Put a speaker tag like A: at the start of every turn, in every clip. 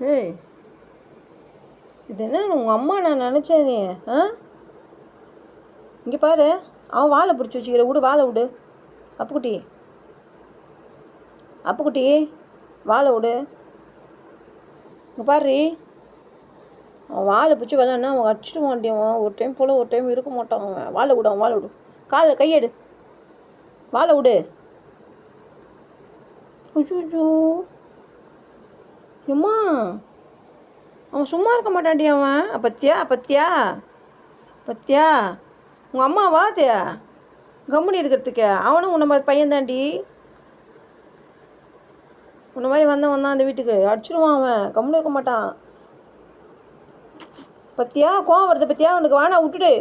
A: ஏய் இது என்ன உங்கள் அம்மா நான் நினச்சேன் நீ ஆ? இங்கே பாரு அவன் வாழை பிடிச்சி வச்சுக்கிற விடு வாழை விடு. அப்புக்குட்டி. அப்புக்குட்டி வாழை விடு. இங்கே பாரு அவன் வாழை பிடிச்சி விளாட்னா அவன் அடிச்சிட்டு மாட்டேன் ஒரு டைம் போல் ஒரு டைம் இருக்க மாட்டான் அவன். வாழை விடு அவன் வாழை விடு. காலை கையெடு. வாழை விடு. ஐயோ எம்மா அவன் சும்மா இருக்க மாட்டான்டி அவன். பத்தியா பத்தியா பத்தியா உங்கள் அம்மா வாத்தியா கம்முனி இருக்கிறதுக்கு. அவனும் உன்ன மாதிரி பையன்தாண்டி உன்ன மாதிரி வந்தவன் தான் அந்த வீட்டுக்கு. அடிச்சிடுவான் அவன். கம்முனு இருக்க மாட்டான். பத்தியா கோவம் வருது பத்தியா? அவனுக்கு வானா விட்டுடு.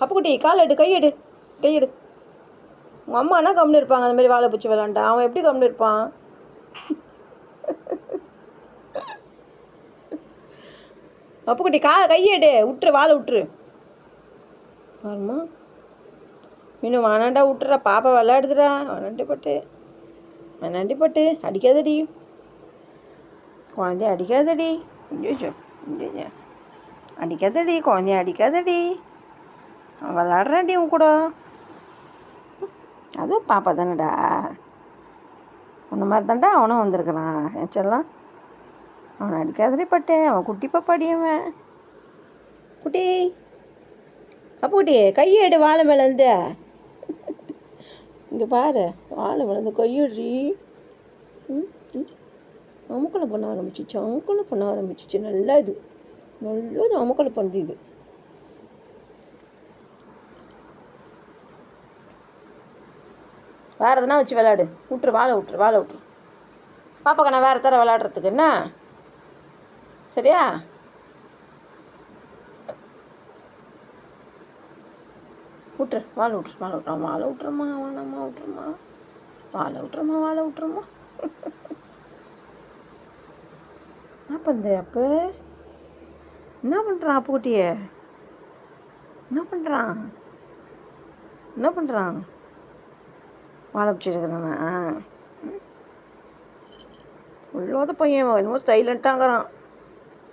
A: அப்புக்குட்டி கால் எடு கையெடு கையெடு உங்கள் அம்மானா கம்முனு இருப்பாங்க. அந்த மாதிரி வாழை பிடிச்சி விளாண்டா அவன் எப்படி கம்முனு இருப்பான்? அப்புக்குட்டி கா கையேடு. விட்டுரு வாழை விட்டுரு பாருமா இன்னும் வேணாண்டா விட்டுறா பாப்பா விளையாடுதுடா. வேணாண்டி பட்டு. வேணாண்டி பட்டு. அடிக்காதடி. குழந்தைய அடிக்காதடி. அடிக்காதடி. குழந்தைய அடிக்காதடி. அவன் விளாட்றான்டி உன் கூட. அதுவும் பாப்பா தானேடா. உன்ன மாதிரி தான்டா அவனும் வந்திருக்கிறான். என் அவனை அடிக்காதலே பட்டேன் அவன் குட்டி படியவன் குட்டி. அப்போ குட்டி கையேடு வாழை மேலேருந்து இங்கே பாரு வாழை மேலேருந்து கையெடுறி ம் ம் அமுக்கலை பண்ண ஆரம்பிச்சிச்சு அமுக்கலை பண்ண ஆரம்பிச்சிச்சு. நல்லா இது. நல்லது அமுக்கலை பண்ணுது இது. வேறு எதுனா வச்சு விளாடு விட்டுரு வாழை விட்டுரு வாழை விட்டுரு பாப்பாக்கண்ணா வேறு தர விளாட்றதுக்கு என்ன? சரியா? விட்டுரு வாழை விட்டுரு வாழை விட்றோம் வாழை விட்டுறமா வேணாம்மா விட்டுருமா வாழை விட்டுறமா வாழை விட்டுறமா என்ன பண்ணுது அப்போ? என்ன பண்ணுறான் அப்புக்குட்டிய என்ன பண்ணுறான் என்ன பண்ணுறான் வாழை பிடிச்சிருக்கிறானா உள்ளோத பையன் என்னமோ சைலண்ட்டாங்கிறான்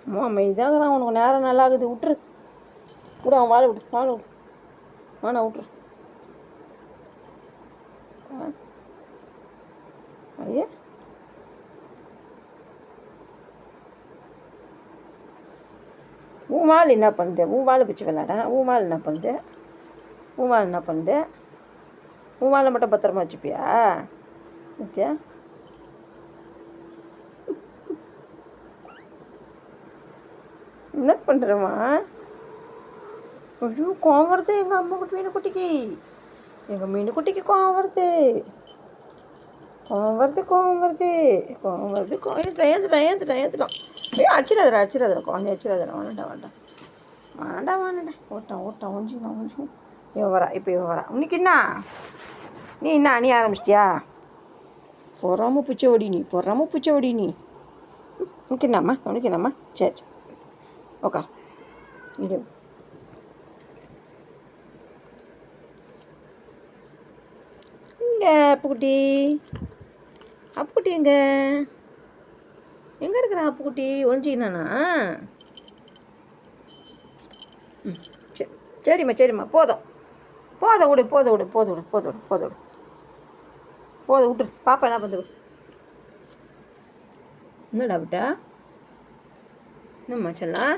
A: அம்மா அமைதியாகிறான் உனக்கு நேரம் நல்லா ஆகுது விட்டுரு. விடு அவன் வாழை விடு வாழை விடு. வாணா விட்டுரு. ஐயா? உன் என்ன பண்ணுது? உன் வாழை பிடிச்சி விளாட. உன் வாள் என்ன பண்ணுது? ஊமால் என்ன பண்ணுது? உன் வாழை மட்டும் பத்திரமா வச்சுப்பியா? வச்சியா என்ன பண்ணுறம்மா ஐயோ கோவம் வருது. எங்கள் அம்மாவுக்கு மீனுக்குட்டிக்கு மீன் குட்டிக்கு. எங்கள் மீன் குட்டிக்கு கோவம் வருது. கோவம் வருது கோவம் வருது. கோவம் வருது கோவம் ஏந்துட்டான் ஏந்துட்டான் ஏந்துட்டான் ஐயோ அடிச்சிடாதடா அடிச்சிடாதடா குழந்தை அடிச்சிடாதடா வேணாண்டா வேண்டாம் வேண்டாம் வேணாண்டா ஓட்டான் ஓட்டான் ஒஞ்சிக்கலாம் ஒஞ்சிக்கலாம் இவன் வரா இப்போ இவன் வரா. உனக்கு என்ன நீ என்ன அணிய ஆரம்பிச்சிட்டியா? பொறாமல் பிச்சை ஓடி நீ பொறாமல் பிச்சை ஓடி நீ. உனக்கு என்னம்மா? உனக்கு என்னம்மா? சரி சரி. ஓகே இங்கே இங்கே அப்புக்குட்டி? அப்புக்குட்டி எங்கே? எங்கே இருக்கிற அப்புக்குட்டி? ஒழிஞ்சிக்கினானா ம் சரி. சரிம்மா சரிம்மா. போதும். போதும் விடு போதும் விடு போத விடு போத விடு போத விடு. போதும் விட்டுரு. பாப்பா என்ன பண்ணுது? என்னடா விட்டா? என்னம்மா செல்லாம்